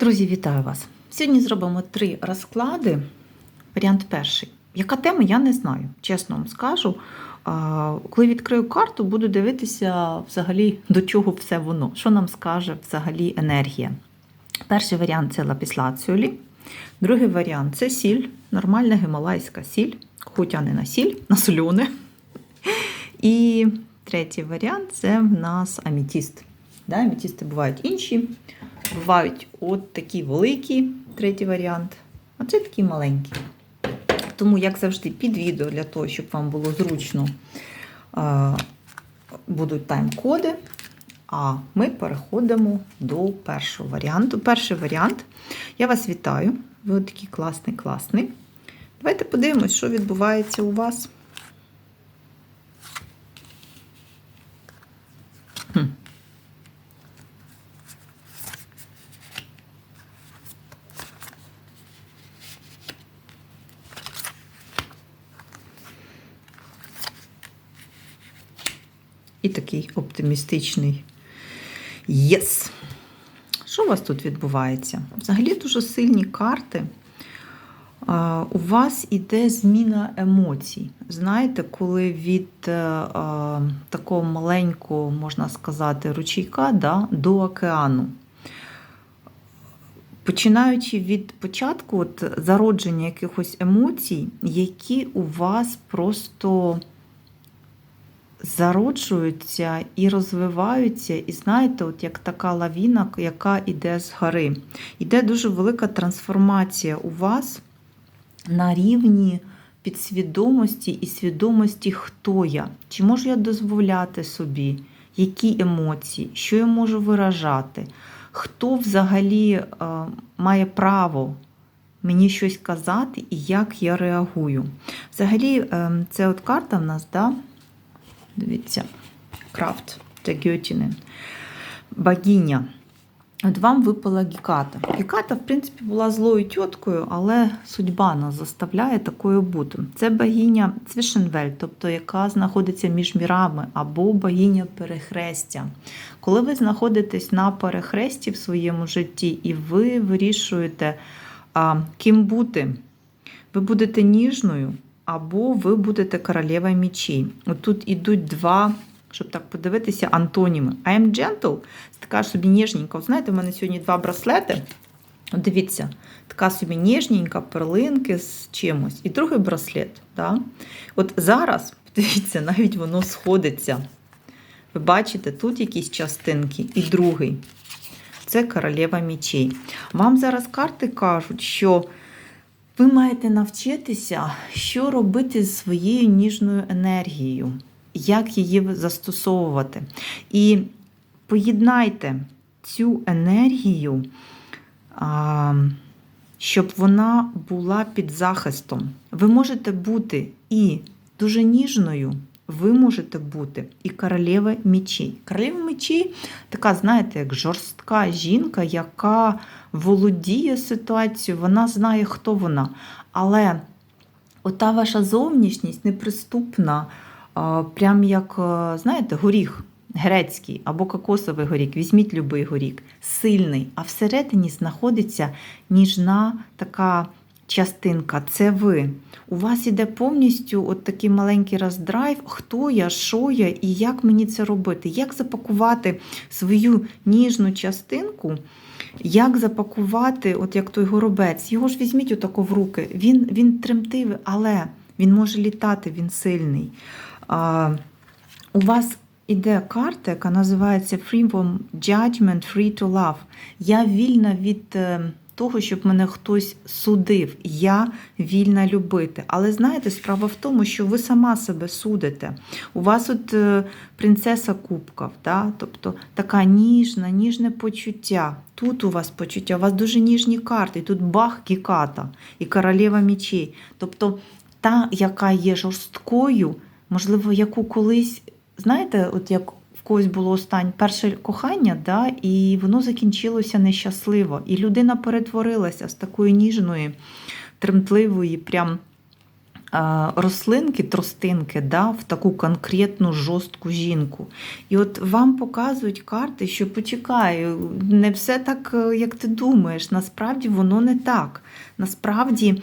Друзі, вітаю вас! Сьогодні зробимо три розклади. Варіант перший. Яка тема, я не знаю, чесно вам скажу. Коли відкрию карту, буду дивитися взагалі, до чого все воно, що нам скаже взагалі енергія. Перший варіант це лапіслаціолі. Другий варіант це сіль, нормальна гімалайська сіль, хоча не на сіль, на сольоне. І третій варіант це в нас амітіст. Да, амітісти бувають інші. Бувають от такі великі, третій варіант, а це такі маленькі. Тому, як завжди, під відео для того, щоб вам було зручно, будуть тайм-коди. А ми переходимо до першого варіанту. Перший варіант. Я вас вітаю. Ви такий класний, класний. Давайте подивимось, що відбувається у вас. Такий оптимістичний єс. Що у вас тут відбувається? Взагалі дуже сильні карти. У вас іде зміна емоцій. Знаєте, коли від такого маленького, можна сказати, ручейка да, до океану. Починаючи від початку от, зародження якихось емоцій, які у вас просто зароджуються і розвиваються, і знаєте, от як така лавіна, яка йде з гори. Іде дуже велика трансформація у вас на рівні підсвідомості і свідомості, хто я, чи можу я дозволяти собі, які емоції, що я можу виражати, хто взагалі е, має право. Мені щось казати і як я реагую. Взагалі, е, це от карта в нас, да? Дивіться, крафт та Гьотінен. Богиня. От вам випала Гіката. Гіката, в принципі, була злою тіткою, але судьба нас заставляє такою бути. Це богиня Цвішенвель, тобто яка знаходиться між мірами, або богиня перехрестя. Коли ви знаходитесь на перехресті в своєму житті і ви вирішуєте, ким бути, ви будете ніжною, або ви будете королева мічей. От тут ідуть два, щоб так подивитися, антоніми. I am gentle це така собі ніжненька. Знаєте, в мене сьогодні два браслети. Дивіться, така собі ніжненька, перлинки з чимось. І другий браслет. Да? От зараз, подивіться, навіть воно сходиться. Ви бачите, тут якісь частинки, і другий. Це королева мічей. Вам зараз карти кажуть, що. Ви маєте навчитися, що робити з своєю ніжною енергією, як її застосовувати. І поєднайте цю енергію, щоб вона була під захистом. Ви можете бути і дуже ніжною. Ви можете бути і королева мечей. Королева мечей така, знаєте, як жорстка жінка, яка володіє ситуацією, вона знає, хто вона. Але ота ваша зовнішність неприступна, прям як, знаєте, горіх грецький або кокосовий горік, візьміть любий горік, сильний, а всередині знаходиться ніжна така частинка. Це ви. У вас іде повністю от такий маленький роздрайв, хто я, що я і як мені це робити, як запакувати свою ніжну частинку, як запакувати, от як той горобець. Його ж візьміть отако в руки. Він він тремтивий, але він може літати, він сильний. А, У вас іде карта, яка називається Free from Judgment, Free to Love. Я вільна від. Того, щоб мене хтось судив. Я вільна любити. Але знаєте, справа в тому, що ви сама себе судите. У вас от е, принцеса кубків, да? тобто така ніжна, ніжне почуття. Тут у вас почуття, у вас дуже ніжні карти. Тут бах кіката і королева мічей. Тобто та, яка є жорсткою, можливо, яку колись, знаєте, от як когось було останнє перше кохання, да, і воно закінчилося нещасливо. І людина перетворилася з такої ніжної, тремтливої, прям рослинки, тростинки да, в таку конкретну жорстку жінку. І от вам показують карти, що почекай, не все так, е, як ти думаєш. Насправді воно не так. Насправді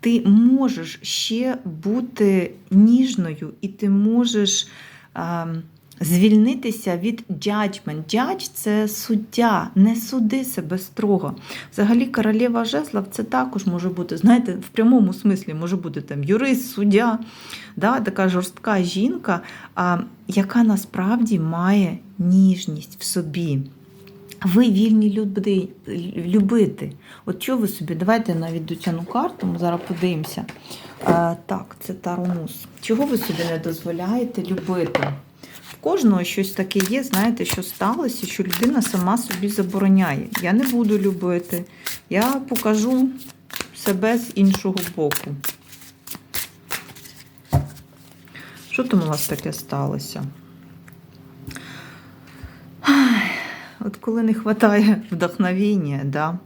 ти можеш ще бути ніжною, і ти можеш. е, Звільнитися від judgment. Judge – це суддя, не суди себе строго. Взагалі, королева жезлов це також може бути, знаєте, в прямому смислі може бути там юрист, суддя, да, така жорстка жінка, а, яка насправді має ніжність в собі. Ви вільні люди, любити. От що ви собі? Давайте навіть дотягну карту, ми зараз подивимося. А, так, це Таромус. Чого ви собі не дозволяєте любити? В кожного щось таке є, знаєте, що сталося, що людина сама собі забороняє. Я не буду любити, я покажу себе з іншого боку. Що там у вас таке сталося? От коли не вистачає вдохновення, да?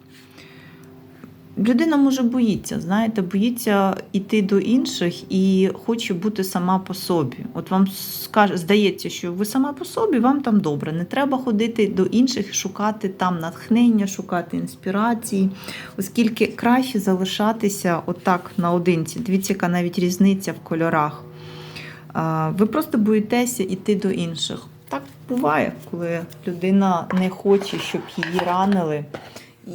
Людина може боїться, знаєте, боїться йти до інших і хоче бути сама по собі. От вам скаже, здається, що ви сама по собі, вам там добре. Не треба ходити до інших шукати там натхнення, шукати інспірації, оскільки краще залишатися отак наодинці. Дивіться, яка навіть різниця в кольорах. Ви просто боїтеся йти до інших. Так буває, коли людина не хоче, щоб її ранили. І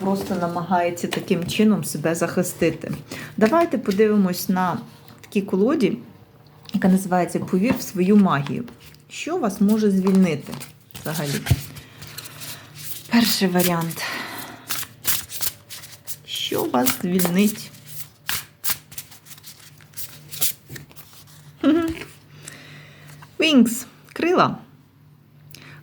просто намагається таким чином себе захистити. Давайте подивимось на такій колоді, яка називається Повір в свою магію. Що вас може звільнити взагалі? Перший варіант. Що вас звільнить? Wings. Крила.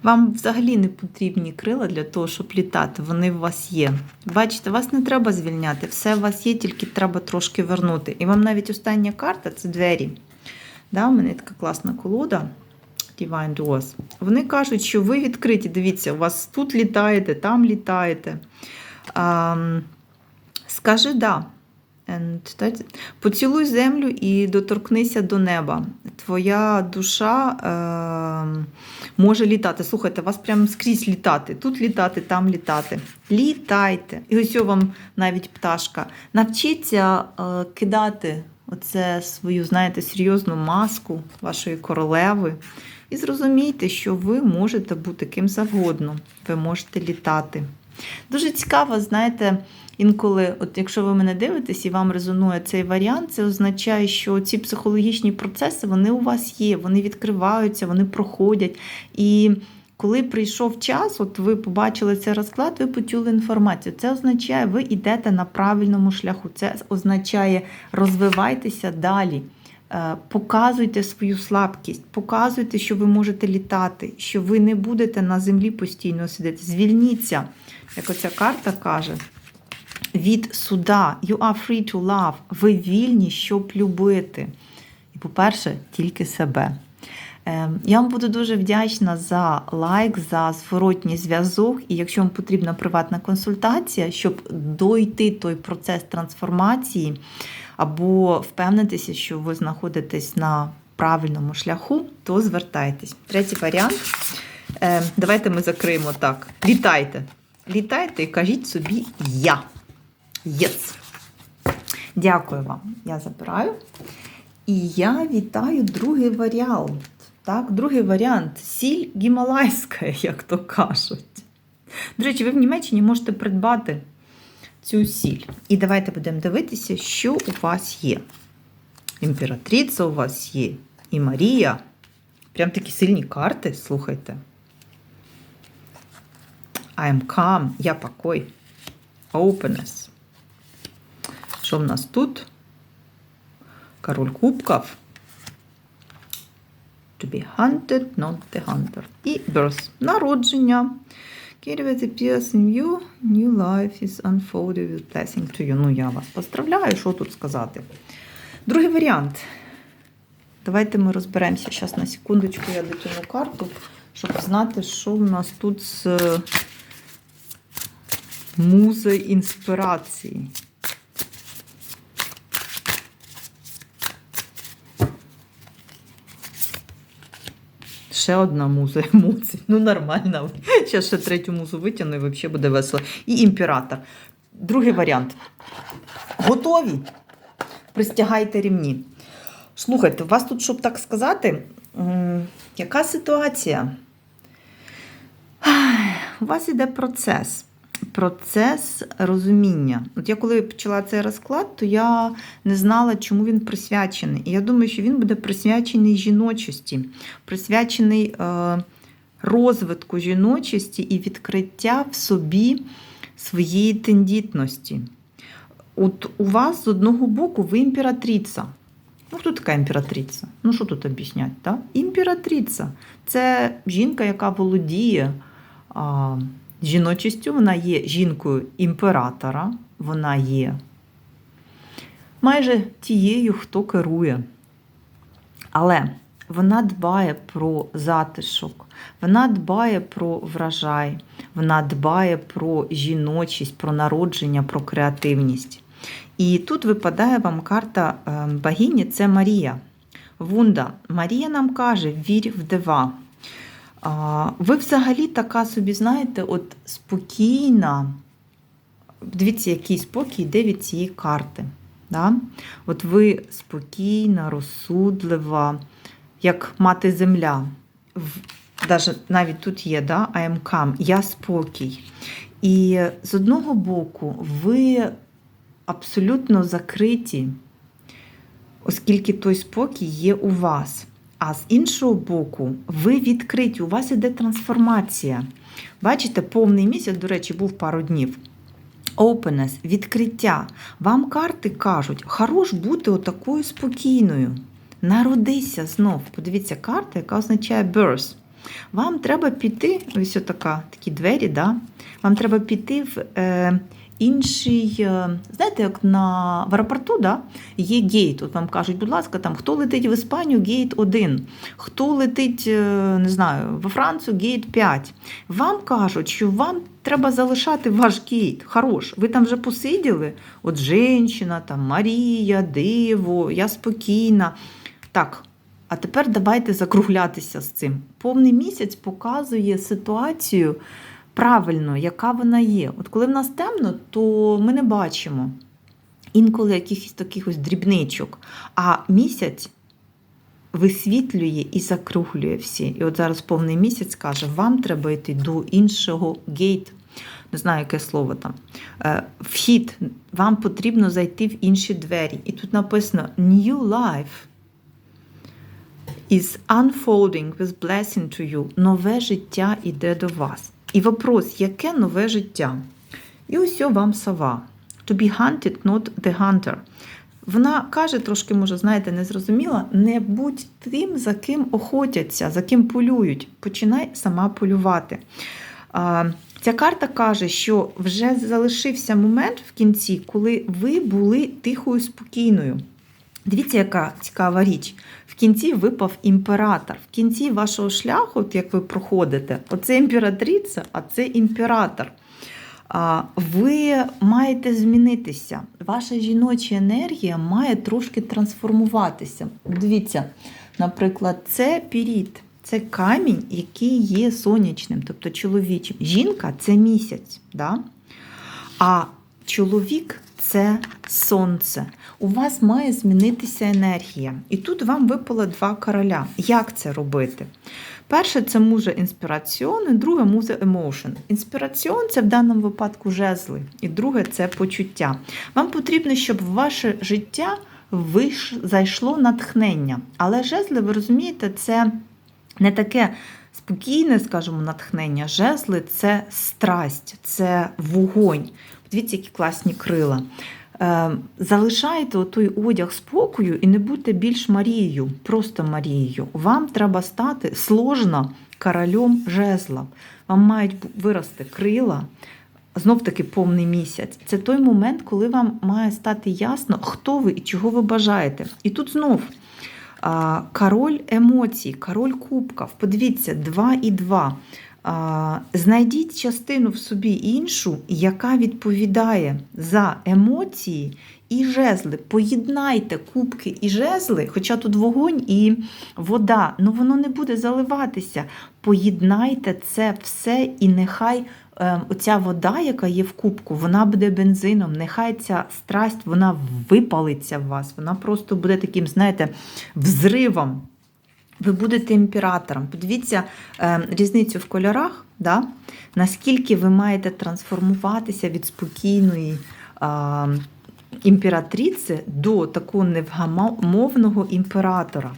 Вам взагалі не потрібні крила для того, щоб літати. Вони у вас є. Бачите, вас не треба звільняти. Все у вас є, тільки треба трошки вернути. І вам навіть остання карта це двері. Да, У мене така класна колода. Divine Doors. Вони кажуть, що ви відкриті. Дивіться, у вас тут літаєте, там літаєте. А, скажи да. And Поцілуй землю і доторкнися до неба. Твоя душа е, може літати. Слухайте, вас прямо скрізь літати. Тут літати, там літати. Літайте. І ось вам навіть пташка. Навчіться е, кидати оце свою, знаєте, серйозну маску вашої королеви. І зрозумійте, що ви можете бути ким завгодно. Ви можете літати. Дуже цікаво, знаєте, інколи, от якщо ви мене дивитесь і вам резонує цей варіант, це означає, що ці психологічні процеси вони у вас є, вони відкриваються, вони проходять. І коли прийшов час, от ви побачили цей розклад, ви почули інформацію. Це означає, ви йдете на правильному шляху. Це означає, розвивайтеся далі. Е, Показуйте свою слабкість, показуйте, що ви можете літати, що ви не будете на землі постійно сидіти. Звільніться, як оця карта каже, від суда. You are free to love. Ви вільні, щоб любити. І, по-перше, тільки себе. Е, Я вам буду дуже вдячна за лайк, за зворотній зв'язок. І якщо вам потрібна приватна консультація, щоб дойти той процес трансформації, або впевнитися, що ви знаходитесь на правильному шляху, то звертайтесь. Третій варіант. Е, Давайте ми закриємо так. Літайте. Літайте і кажіть собі я. Єс. Дякую вам. Я забираю. І я вітаю другий варіант. Так, Другий варіант сіль гімалайська, як то кажуть. До речі, ви в Німеччині можете придбати цю сіль. І давайте будемо дивитися, що у вас є. Імператриця у вас є. І Марія. Прям такі сильні карти, слухайте. I am calm, я покой. Openness. Що в нас тут? Король кубків. To be hunted, not the hunter. І birth. Народження. With appears in you, new life is unfolded with blessing to you. Ну, я вас поздравляю, що тут сказати. Другий варіант. Давайте ми розберемося. Зараз на секундочку я дотягну карту, щоб знати, що в нас тут з музою інспірації. Ще одна муза емоцій. Ну, нормально. Ще ще третю музу витягну і взагалі буде весело. І імператор. Другий варіант. Готові? Пристягайте рівні. Слухайте, у вас тут, щоб так сказати, яка ситуація? У вас іде процес. Процес розуміння. От я коли почала цей розклад, то я не знала, чому він присвячений. І я думаю, що він буде присвячений жіночості, присвячений е, розвитку жіночості і відкриття в собі своєї тендітності. От у вас з одного боку ви імператриця. Ну, хто така імператриця? Ну, що тут об'ясняти? Да? Імператриця це жінка, яка володіє а, жіночістю, вона є жінкою імператора, вона є майже тією, хто керує. Але вона дбає про затишок, вона дбає про врожай, вона дбає про жіночість, про народження, про креативність. І тут випадає вам карта е, богині це Марія. Вунда. Марія нам каже: вір в дива. А, Ви взагалі така собі, знаєте, от спокійна. Дивіться, який спокій йде від цієї карти. Да? От ви спокійна, розсудлива, як мати земля. Даже навіть тут є, да? I am calm, я спокій. І з одного боку, ви абсолютно закриті, оскільки той спокій є у вас. А з іншого боку, ви відкриті, у вас іде трансформація. Бачите, повний місяць, до речі, був пару днів. Openness, відкриття. Вам карти кажуть, хорош бути отакою спокійною. Народися знов. Подивіться, карта, яка означає birth. Вам треба піти, ось така, такі двері, да? вам треба піти в е, інший, е, знаєте, як на в аеропорту да? є гейт. От вам кажуть, будь ласка, там, хто летить в Іспанію, гейт 1, хто летить, е, не знаю, во Францію, гейт 5. Вам кажуть, що вам треба залишати ваш гейт. Хорош. Ви там вже посиділи? От жінка, там Марія, диво, я спокійна. Так, а тепер давайте закруглятися з цим. Повний місяць показує ситуацію правильно, яка вона є. От коли в нас темно, то ми не бачимо інколи якихось таких ось дрібничок. А місяць висвітлює і закруглює всі. І от зараз повний місяць каже, вам треба йти до іншого гейт. Не знаю, яке слово там. Е, Вхід, вам потрібно зайти в інші двері. І тут написано New Life is unfolding with blessing to you. Нове життя іде до вас. І вопрос, яке нове життя? І ось вам сова. To be hunted, not the hunter. Вона каже, трошки, може, знаєте, незрозуміла, не будь тим, за ким охотяться, за ким полюють. Починай сама полювати. Ця карта каже, що вже залишився момент в кінці, коли ви були тихою, спокійною. Дивіться, яка цікава річ. В кінці випав імператор. В кінці вашого шляху, як ви проходите, оце імператриця, а це імператор. Ви маєте змінитися. Ваша жіноча енергія має трошки трансформуватися. Дивіться, наприклад, це піріт, це камінь, який є сонячним, тобто чоловічим. Жінка це місяць. Да? А чоловік це сонце. У вас має змінитися енергія. І тут вам випало два короля. Як це робити? Перше, це муза інспіраціон, і друге муза емоушен. Інспіраціон це в даному випадку жезли, і друге це почуття. Вам потрібно, щоб в ваше життя виш... зайшло натхнення. Але жезли, ви розумієте, це не таке спокійне, скажімо, натхнення. Жезли це страсть, це вогонь. Дивіться, які класні крила. Е, Залишайте той одяг спокою і не будьте більш Марією, просто Марією. Вам треба стати сложно королем жезла. Вам мають вирости крила. Знов таки повний місяць. Це той момент, коли вам має стати ясно, хто ви і чого ви бажаєте. І тут знов король емоцій, король кубків. Подивіться, 2 і 2. Знайдіть частину в собі іншу, яка відповідає за емоції і жезли. Поєднайте кубки і жезли, хоча тут вогонь і вода, ну воно не буде заливатися. Поєднайте це все, і нехай е, оця вода, яка є в кубку, вона буде бензином. Нехай ця страсть вона випалиться в вас. Вона просто буде таким, знаєте, взривом. Ви будете імператором. Подивіться е, різницю в кольорах, да? наскільки ви маєте трансформуватися від спокійної е, імператриці до такого невгамовного імператора.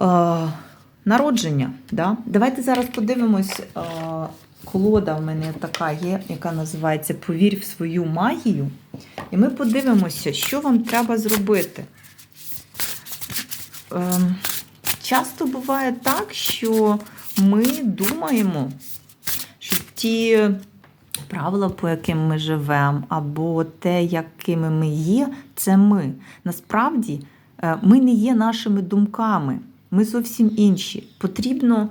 Е, народження. Да? Давайте зараз подивимось. Е, колода в мене така є, яка називається Повір в свою магію. І ми подивимося, що вам треба зробити. Е, Часто буває так, що ми думаємо, що ті правила, по яким ми живемо, або те, якими ми є, це ми. Насправді е, ми не є нашими думками, ми зовсім інші. Потрібно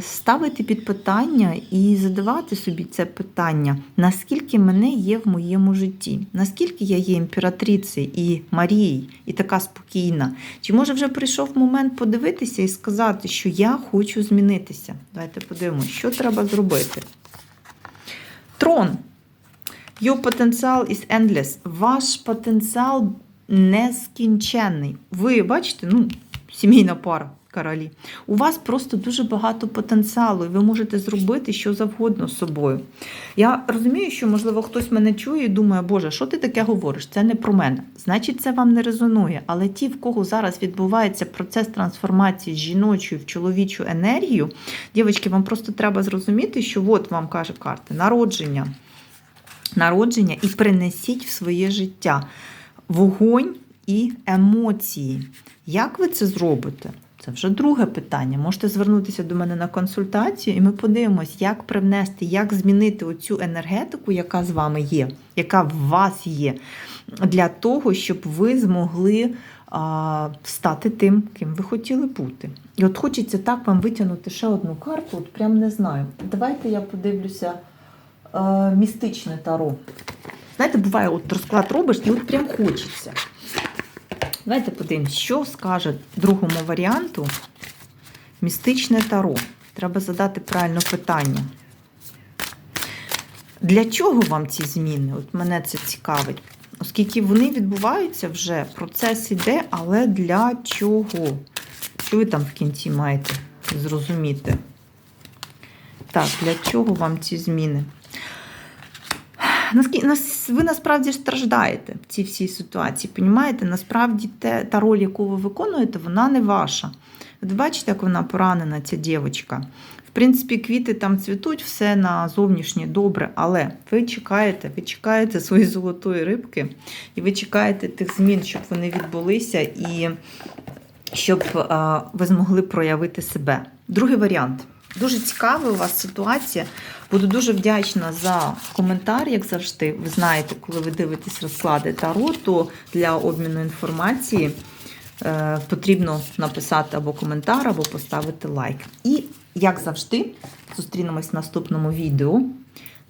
ставити під питання і задавати собі це питання, наскільки мене є в моєму житті, наскільки я є імператрицею і Марією, і така спокійна. Чи може вже прийшов момент подивитися і сказати, що я хочу змінитися? Давайте подивимося, що треба зробити. Трон. Your potential is endless. Ваш потенціал нескінченний. Ви бачите, ну, сімейна пара королі. У вас просто дуже багато потенціалу, і ви можете зробити що завгодно з собою. Я розумію, що, можливо, хтось мене чує і думає, Боже, що ти таке говориш? Це не про мене. Значить, це вам не резонує. Але ті, в кого зараз відбувається процес трансформації з жіночої в чоловічу енергію, дівчатки, вам просто треба зрозуміти, що от вам каже карта народження. Народження і принесіть в своє життя вогонь і емоції. Як ви це зробите? Це вже друге питання. Можете звернутися до мене на консультацію, і ми подивимось, як привнести, як змінити оцю енергетику, яка з вами є, яка в вас є, для того, щоб ви змогли а, стати тим, ким ви хотіли бути. І от хочеться так вам витягнути ще одну карту, от прям не знаю. Давайте я подивлюся а, містичне таро. Знаєте, буває, от розклад робиш, і от прям хочеться. Давайте подивимось, що скаже другому варіанту містичне таро. Треба задати правильне питання. Для чого вам ці зміни? От мене це цікавить. Оскільки вони відбуваються вже, процес іде, але для чого? Що ви там в кінці маєте зрозуміти? Так, для чого вам ці зміни? Ви насправді страждаєте в цій всій ситуації, понімаєте? Насправді те, та роль, яку ви виконуєте, вона не ваша. От бачите, як вона поранена, ця дівчинка. В принципі, квіти там цвітуть, все на зовнішнє добре, але ви чекаєте, ви чекаєте своєї золотої рибки, і ви чекаєте тих змін, щоб вони відбулися, і щоб ви змогли проявити себе. Другий варіант. Дуже цікава у вас ситуація. Буду дуже вдячна за коментар, як завжди. Ви знаєте, коли ви дивитесь розклади Таро, то для обміну інформації е, потрібно написати або коментар, або поставити лайк. І, як завжди, зустрінемось в наступному відео.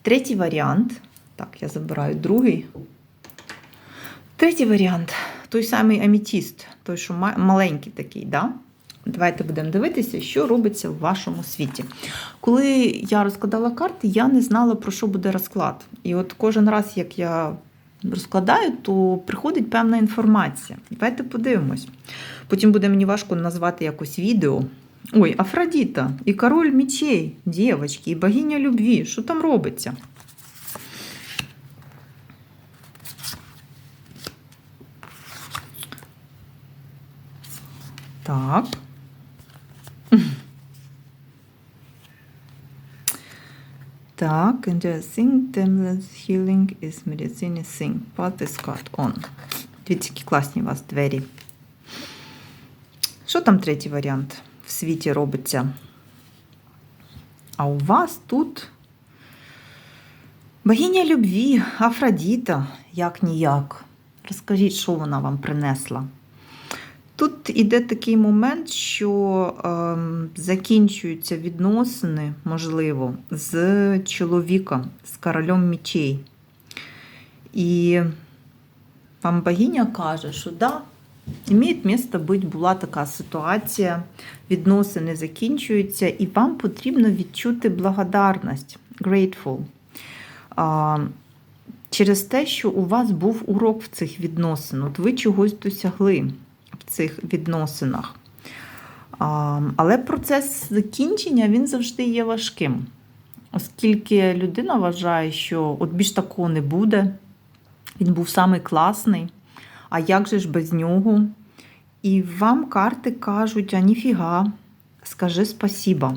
Третій варіант. Так, я забираю другий. Третій варіант той самий амітіст, той, що маленький такий, да? Давайте будемо дивитися, що робиться в вашому світі. Коли я розкладала карти, я не знала, про що буде розклад. І от кожен раз, як я розкладаю, то приходить певна інформація. Давайте подивимось. Потім буде мені важко назвати якось відео. Ой, Афродіта, і король мечей, дівчатки, і богиня любві. Що там робиться? Так. Так, interesting. Timeless healing is medicine thing. Put this card on. Дивіться, які класні у вас двері. Що там третій варіант в світі робиться? А у вас тут богиня любві, Афродіта, як ніяк. Розкажіть, що вона вам принесла. Тут іде такий момент, що ем, закінчуються відносини, можливо, з чоловіком, з королем мічей. І вам богиня каже, що да, Імеє місце бути, була така ситуація, відносини закінчуються, і вам потрібно відчути благодарність, grateful. А, через те, що у вас був урок в цих відносинах. От ви чогось досягли цих відносинах. Але процес закінчення він завжди є важким, оскільки людина вважає, що от більш такого не буде. Він був самий класний. А як же ж без нього? І вам карти кажуть, а ніфіга, скажи спасіба.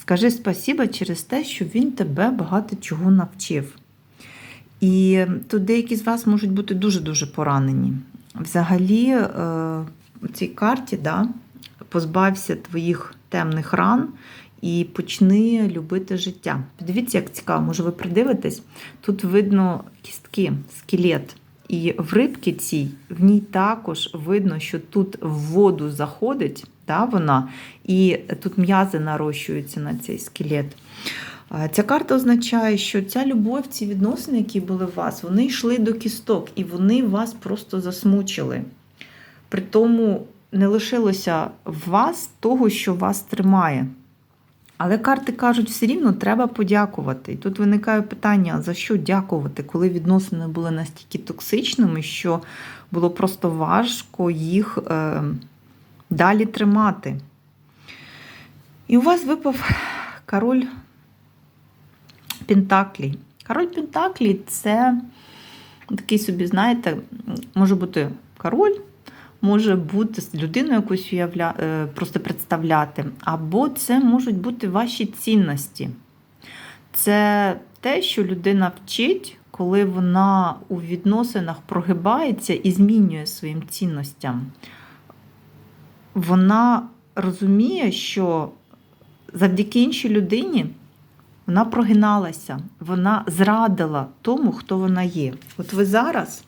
Скажи спасіба через те, що він тебе багато чого навчив. І тут деякі з вас можуть бути дуже-дуже поранені. Взагалі, у цій карті да, позбався твоїх темних ран і почни любити життя. Подивіться, як цікаво, може ви придивитесь, тут видно кістки, скелет. І в рибці цій в ній також видно, що тут в воду заходить да, вона, і тут м'язи нарощуються на цей скелет. Ця карта означає, що ця любов, ці відносини, які були у вас, вони йшли до кісток, і вони вас просто засмучили. При тому не лишилося в вас того, що вас тримає. Але карти кажуть, все рівно треба подякувати. І тут виникає питання, за що дякувати, коли відносини були настільки токсичними, що було просто важко їх е, далі тримати. І у вас випав король Пентаклі. Король Пентаклі це такий собі, знаєте, може бути король може бути людину якусь уявля... Е, просто представляти, або це можуть бути ваші цінності. Це те, що людина вчить, коли вона у відносинах прогибається і змінює своїм цінностям. Вона розуміє, що завдяки іншій людині вона прогиналася, вона зрадила тому, хто вона є. От ви зараз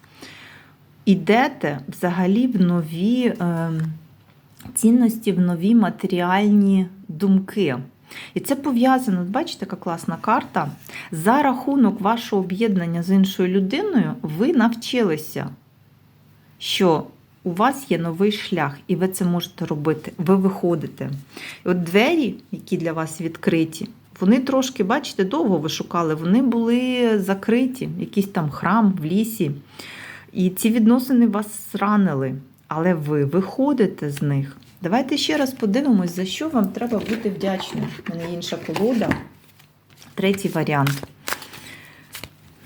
ідете взагалі в нові е, цінності, в нові матеріальні думки. І це пов'язано, бачите, яка класна карта. За рахунок вашого об'єднання з іншою людиною, ви навчилися, що у вас є новий шлях, і ви це можете робити. Ви виходите. І от двері, які для вас відкриті, вони трошки, бачите, довго ви шукали, вони були закриті, якийсь там храм в лісі. І ці відносини вас зранили, але ви виходите з них. Давайте ще раз подивимось, за що вам треба бути вдячним. У мене інша колода. Третій варіант.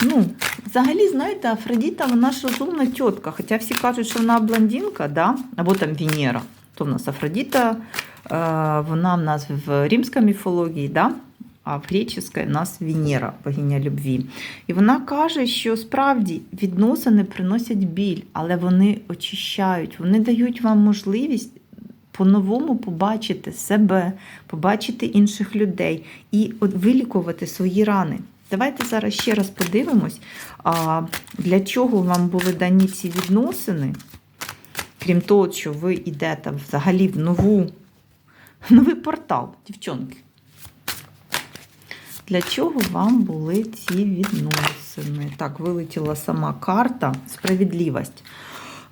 Ну, Взагалі, знаєте, Афродіта, вона ж розумна тітка. Хоча всі кажуть, що вона блондинка, да? або там Венера. То в нас Афродіта, е, вона в нас в римській міфології. да? А в греческій у нас Венера, богиня любві. І вона каже, що справді відносини приносять біль, але вони очищають, вони дають вам можливість по-новому побачити себе, побачити інших людей і вилікувати свої рани. Давайте зараз ще раз подивимось, для чого вам були дані ці відносини, крім того, що ви йдете взагалі в нову, новий портал, дівчонки. Для чого вам були ці відносини? Так, вилетіла сама карта справедливість.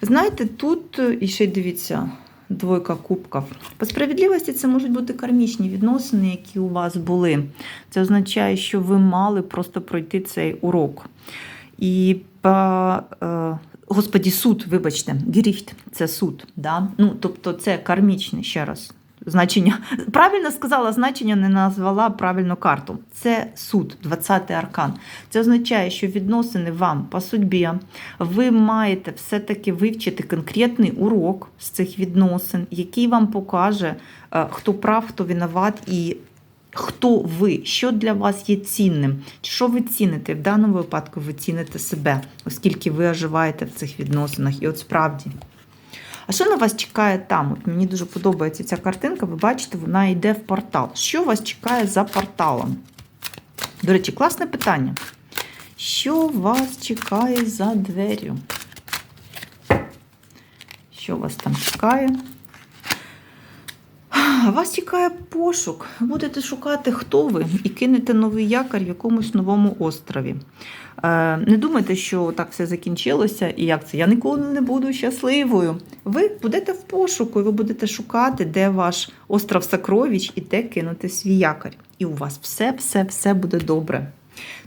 Знаєте, тут і ще дивіться, двойка кубків. По справедливості це можуть бути кармічні відносини, які у вас були. Це означає, що ви мали просто пройти цей урок. І по, е, Господі, суд, вибачте, гріфт це суд. Да? Ну, Тобто це кармічний ще раз значення. Правильно сказала, значення не назвала правильну карту. Це суд, 20-й аркан. Це означає, що відносини вам по судьбі, ви маєте все-таки вивчити конкретний урок з цих відносин, який вам покаже, е, хто прав, хто винуват і. Хто ви, що для вас є цінним? Що ви ціните? В даному випадку ви ціните себе, оскільки ви оживаєте в цих відносинах. І от справді. А що на вас чекає там? От Мені дуже подобається ця картинка, ви бачите, вона йде в портал. Що вас чекає за порталом? До речі, класне питання. Що вас чекає за дверю? Що вас там чекає? Вас чекає пошук. Будете шукати, хто ви, і кинете новий якор в якомусь новому острові. Е, Не думайте, що так все закінчилося, і як це? Я ніколи не буду щасливою. Ви будете в пошуку, і ви будете шукати, де ваш остров Сокровіч і де кинути свій якорь. І у вас все, все, все буде добре.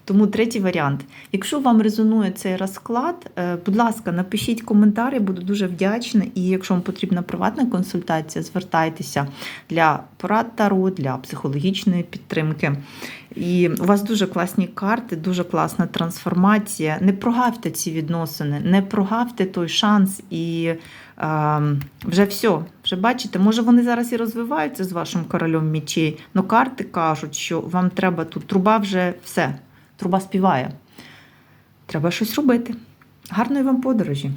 Тому третій варіант. Якщо вам резонує цей розклад, е, будь ласка, напишіть коментарі, буду дуже вдячна. І якщо вам потрібна приватна консультація, звертайтеся для порад таро, для психологічної підтримки. І у вас дуже класні карти, дуже класна трансформація. Не прогавте ці відносини, не прогавте той шанс і е, вже все. Вже бачите, може вони зараз і розвиваються з вашим королем мічей, але карти кажуть, що вам треба тут труба вже все. Труба співає. Треба щось робити. Гарної вам подорожі!